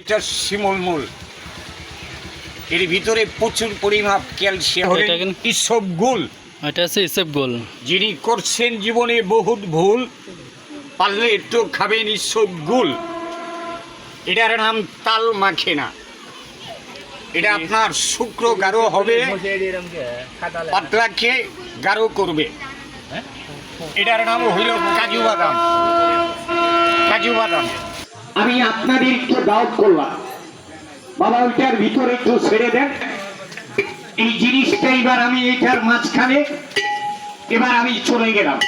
এটা শিমলমূল এর ভিতরে প্রচুর পরিমাপ ক্যালসিয়াম ইসব গুল। এটা হচ্ছে ইসেপ গোল। যিনি করছেন জীবনে বহুত ভুল পারলে একটু খাবেন ইসব গুল। এটার নাম তাল মাখে না এটা আপনার শুক্র গাঢ় হবে পাতলাকে গাঢ় করবে। এটার নাম হইল কাজু বাদাম। কাজু বাদাম। আমি আপনাদের একটু ডাউট করলাম। বাবা, ওইটার ভিতরে একটু ছেড়ে দেন। এই জিনিসটা এবার আমি এইটার মাঝখানে, এবার আমি চলে গেলাম।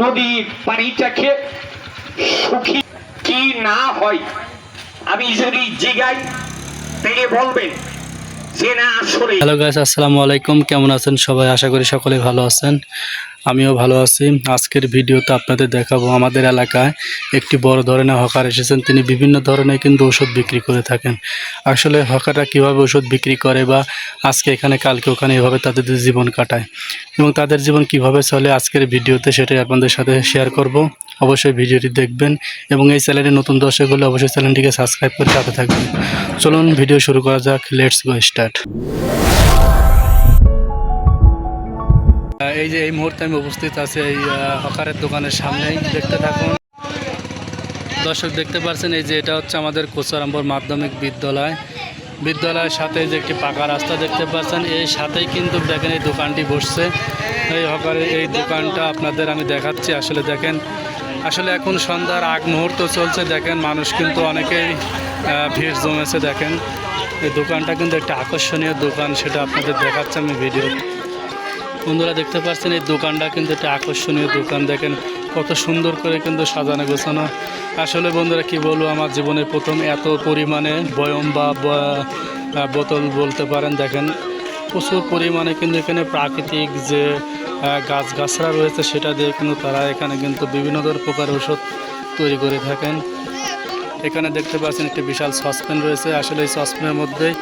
নদীর পানিটাকে সুখী কি না হয়, আমি যদি জিগাই, তিনি বলবেন হ্যালো গাইস আসসালামু আলাইকুম। কেমন আছেন সবাই? আশা করি সকলে ভালো আছেন। আমিও ভালো আছি। আজকের ভিডিওতে আপনাদের দেখাবো আমাদের এলাকায় একটি বড় ধরনের হকার এসেছেন। তিনি বিভিন্ন ধরনের কিন্তু ওষুধ বিক্রি করে থাকেন। আসলে হকাররা কীভাবে ওষুধ বিক্রি করে বা আজকে এখানে, কালকে ওখানে এভাবে তাদের জীবন কাটায় এবং তাদের জীবন কীভাবে চলে আজকের ভিডিওতে সেটাই আপনাদের সাথে শেয়ার করব। অবশ্যই ভিডিওটি দেখবেন এবং এই চ্যানেলে নতুন দর্শক হলে অবশ্যই চ্যানেলটিকে সাবস্ক্রাইব করে সাথে থাকবেন। চলুন, ভিডিও শুরু করা যাক। লেটস গো স্টার্ট এই যে এই মুহূর্তে আমি উপস্থিত আছি এই হকারের দোকানের সামনেই। দেখতে থাকুন। দর্শক, দেখতে পাচ্ছেন, এই যে এটা হচ্ছে আমাদের কোচারাম্বর মাধ্যমিক বিদ্যালয়। বিদ্যালয়ের সাথে যে একটি পাকা রাস্তা দেখতে পাচ্ছেন, এই সাথেই কিন্তু দেখেন এই দোকানটি বসছে। এই হকারের এই দোকানটা আপনাদের আমি দেখাচ্ছি। আসলে দেখেন, আসলে এখন সন্ধ্যার আগ মুহূর্ত চলছে। দেখেন, মানুষ কিন্তু অনেকেই ভিড় জমেছে। দেখেন, এই দোকানটা কিন্তু একটা আকর্ষণীয় দোকান, সেটা আপনাদের দেখাচ্ছি আমি ভিডিও বন্ধুরা দেখতে পাচ্ছেন, এই দোকানটা কিন্তু একটা আকর্ষণীয় দোকান। দেখেন কত সুন্দর করে কিন্তু সাজানো গোছানো। আসলে বন্ধুরা কি বলব, আমার জীবনে প্রথম এত পরিমাণে বয়ম বা বোতল বলতে পারেন। দেখেন, প্রচুর পরিমাণে কিন্তু এখানে প্রাকৃতিক যে গাছগাছরা রয়েছে, সেটা দিয়ে কিন্তু তারা এখানে কিন্তু বিভিন্ন ধরনের প্রকার ওষুধ তৈরি করে থাকেন। এখানে দেখতে পাচ্ছেন একটি বিশাল সসপ্যান রয়েছে। আসলে এই সসপ্যানের মধ্যেই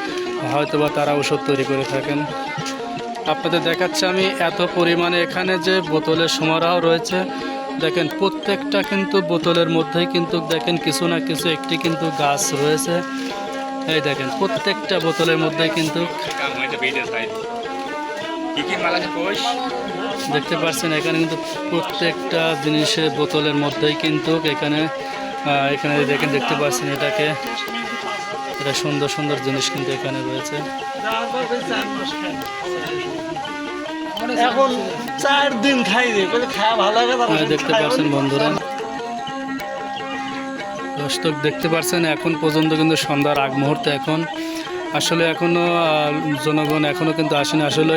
হয়তোবা তারা ওষুধ তৈরি করে থাকেন। আপনাদের দেখাচ্ছি আমি এত পরিমাণে এখানে যে বোতলের সমারোহ রয়েছে। দেখেন, প্রত্যেকটা কিন্তু বোতলের মধ্যেই কিন্তু দেখেন কিছু না কিছু একটি কিন্তু গাছ রয়েছে। এই দেখেন, প্রত্যেকটা বোতলের মধ্যে কিন্তু দেখতে পাচ্ছেন, এখানে কিন্তু প্রত্যেকটা জিনিসের বোতলের মধ্যেই কিন্তু এখানে এখানে দেখেন, দেখতে পাচ্ছেন এটাকে। এটা সুন্দর সুন্দর জিনিস কিন্তু এখানে রয়েছে। এখন চার দিন খাওয়া ভালো লাগে দেখতে পাচ্ছেন বন্ধুরা। দর্শক দেখতে পাচ্ছেন এখন পর্যন্ত কিন্তু সন্ধ্যার আগ মুহূর্তে এখন। আসলে এখনও জনগণ এখনও কিন্তু আসেনি। আসলে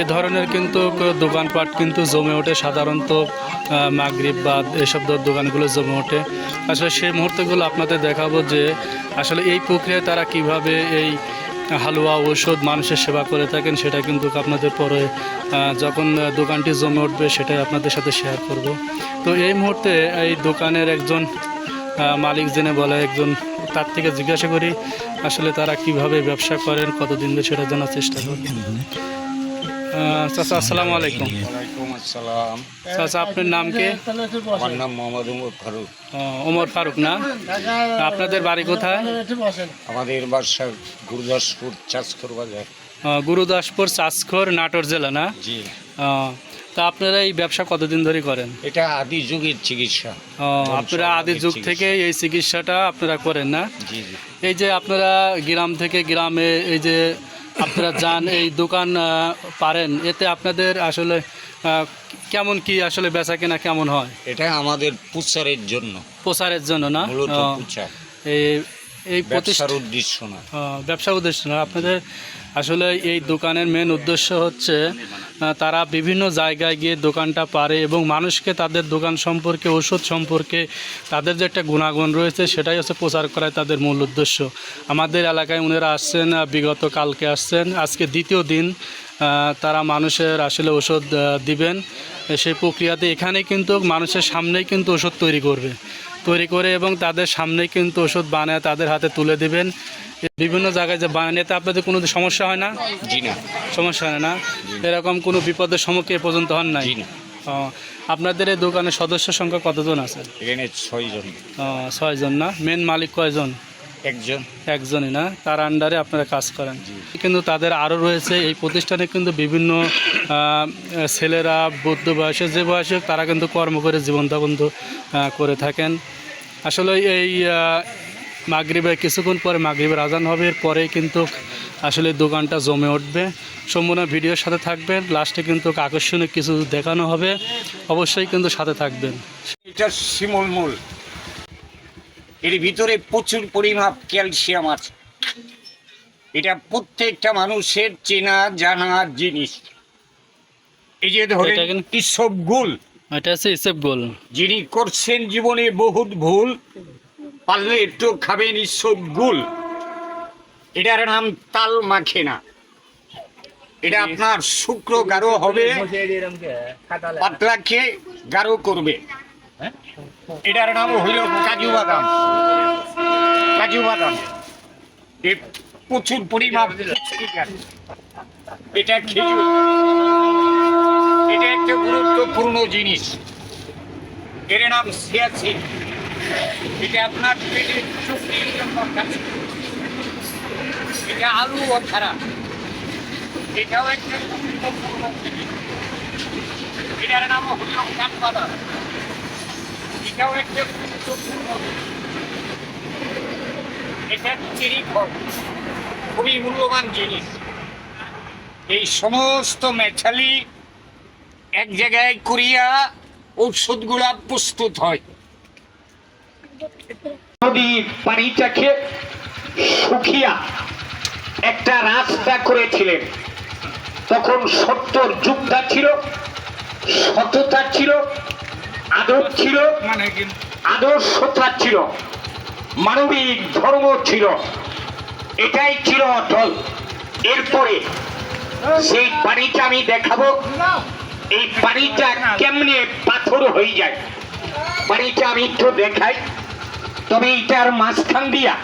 এ ধরনের কিন্তু দোকানপাট কিন্তু জমে ওঠে সাধারণত মাগরিব বা এসব দোকানগুলো জমে ওঠে। আসলে সেই মুহূর্তগুলো আপনাদের দেখাবো যে আসলে এই প্রক্রিয়ায় তারা কীভাবে এই হালুয়া ঔষধ মানুষের সেবা করে থাকেন সেটা কিন্তু আপনাদের পরে যখন দোকানটি জমে উঠবে সেটাই আপনাদের সাথে শেয়ার করব। তো এই মুহূর্তে এই দোকানের একজন মালিক জেনে বলে একজন তার থেকে জিজ্ঞাসা করি আসলে তারা কীভাবে ব্যবসা করেন কতদিন ধরে সেটা জানার চেষ্টা করি চাচা আসসালামু আলাইকুম। আসসালাম। চাচা আপনার নাম কি। আমার নাম মোহাম্মদ উমর ফারুক। ওমর ফারুক না? আপনাদের বাড়ি কোথায়। আমাদের বাসা গুরুদাসপুর চাষকর বাজার। গুরুদাসপুর চাষখর নাটোর জেলা না? জি। তা আপনারা এই ব্যবসা কতদিন ধরে করেন? এটা আদি যুগের চিকিৎসা। আপনারা আদি যুগ থেকে এই চিকিৎসাটা আপনারা করেন না? এই যে আপনারা গ্রাম থেকে গ্রামে এই যে আপনারা যান এই দোকান পারেন এতে আপনাদের আসলে কেমন কি আসলে বেচা কেনা কেমন হয়? এটা আমাদের প্রচারের জন্য। প্রচারের জন্য না? এই এই ব্যবসার প্রতিষ্ঠান উদ্দেশ্য না। ব্যবসা উদ্দেশ্য না। আপনাদের আসলে এই দোকানের মেন উদ্দেশ্য হচ্ছে তারা বিভিন্ন জায়গায় গিয়ে দোকানটা পারে এবং মানুষকে তাদের দোকান সম্পর্কে ওষুধ সম্পর্কে তাদের যে একটা গুণাগুণ রয়েছে সেটাই হচ্ছে প্রচার করাই তাদের মূল উদ্দেশ্য। আমাদের এলাকায় উনারা আসছেন বিগত কালকে আসছেন। আজকে দ্বিতীয় দিন তারা মানুষের আসলে ওষুধ দিবেন। সেই প্রক্রিয়াতে এখানে কিন্তু মানুষের সামনেই কিন্তু ওষুধ তৈরি করবে। তৈরি করে এবং তাদের সামনে কিন্তু ওষুধ বানায় তাদের হাতে তুলে দিবেন। বিভিন্ন জায়গায় যে বানিয়ে তো আপনাদের কোনো সমস্যা হয় না? জি না। সমস্যা হয় না? এরকম কোনো বিপদের সম্মুখীন এ পর্যন্ত হন নাই? না। আপনাদের এই দোকানের সদস্য সংখ্যা কতজন আছে? এখানে ছয়জন। ছয়জন না? মেন মালিক কয়জন? একজন। একজনই না? তার আন্ডারে আপনারা কাজ করেন। কিন্তু তাদের আরও রয়েছে এই প্রতিষ্ঠানে কিন্তু বিভিন্ন ছেলেরা বৌদ্ধ বয়সে যে বয়সে তারা কিন্তু কর্ম করে জীবনযাপন তো, করে থাকেন। আসলে এই মাগরিবে কিছুক্ষণ পরে মাগরিবের আজান হবে এরপরেই কিন্তু আসলে দোকানটা জমে উঠবে। সম্পূর্ণ ভিডিওর সাথে থাকবেন লাস্টে কিন্তু আকর্ষণীয় কিছু দেখানো হবে। অবশ্যই কিন্তু সাথে থাকবেন। এটা শিমলমূল এর ভিতরে প্রচুর পরিমাপ ক্যালসিয়াম আছে। এটা প্রত্যেকটা মানুষের চেনা জানা জিনিস। এই যে ধরে ইসব গুল। এটা হচ্ছে ইসেফ গোল। যিনি করছেন জীবনে বহুত ভুল পারলে একটু খাবেন ইসব গুল। এটার নাম তাল মাখে না এটা আপনার শুক্র গাঢ় হবে পাতলা খেয়ে গাঢ় করবে। এটার নাম হইল কাজু বাদাম। কাজু বাদাম। প্রচুর পরিমাপ এটা খেজুর। এটা একটা গুরুত্বপূর্ণ জিনিস। এর নাম সিয়াসিন এটা আপনার পেটের চুক্তির জন্য এটা আলু ও খারাপ এটাও একটা গুরুত্বপূর্ণ জিনিস। এটার নাম হল কাঠবাদাম। এটাও একটা খুবই মূল্যবান জিনিস। এই সমস্ত এক জায়গায় করিয়া প্রস্তুত নদীর একটা রাস্তা করেছিলেন, তখন সত্যর যুগটা ছিল, সততা ছিল আদর ছিল মানে আদর্শতা ছিল মানবিক ধর্ম ছিল এটাই ছিল অটল। এরপরে সেই পানিটা আমি দেখাবো। এই পানিটা কেমনে পাথর হয়ে যায়? পানিটা আমি একটু দেখাই। তবে এটার মাঝখান দিয়া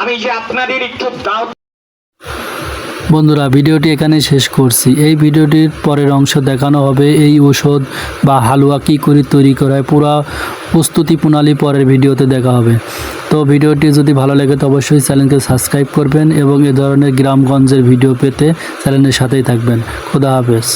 আমি যে আপনাদের একটু দাও বন্ধুরা, ভিডিওটি এখানে শেষ করছি। এই ভিডিওটির পরের অংশ দেখানো হবে এই ওষুধ বা হালুয়া কী করে তৈরি করা হয়। পুরো প্রস্তুতি প্রণালী পরের ভিডিওতে দেখা হবে। তো ভিডিওটি যদি ভালো লাগে তো অবশ্যই চ্যানেলকে সাবস্ক্রাইব করবেন এবং এ ধরনের গ্রামগঞ্জের ভিডিও পেতে চ্যানেলের সাথেই থাকবেন। খুদা হাফেজ।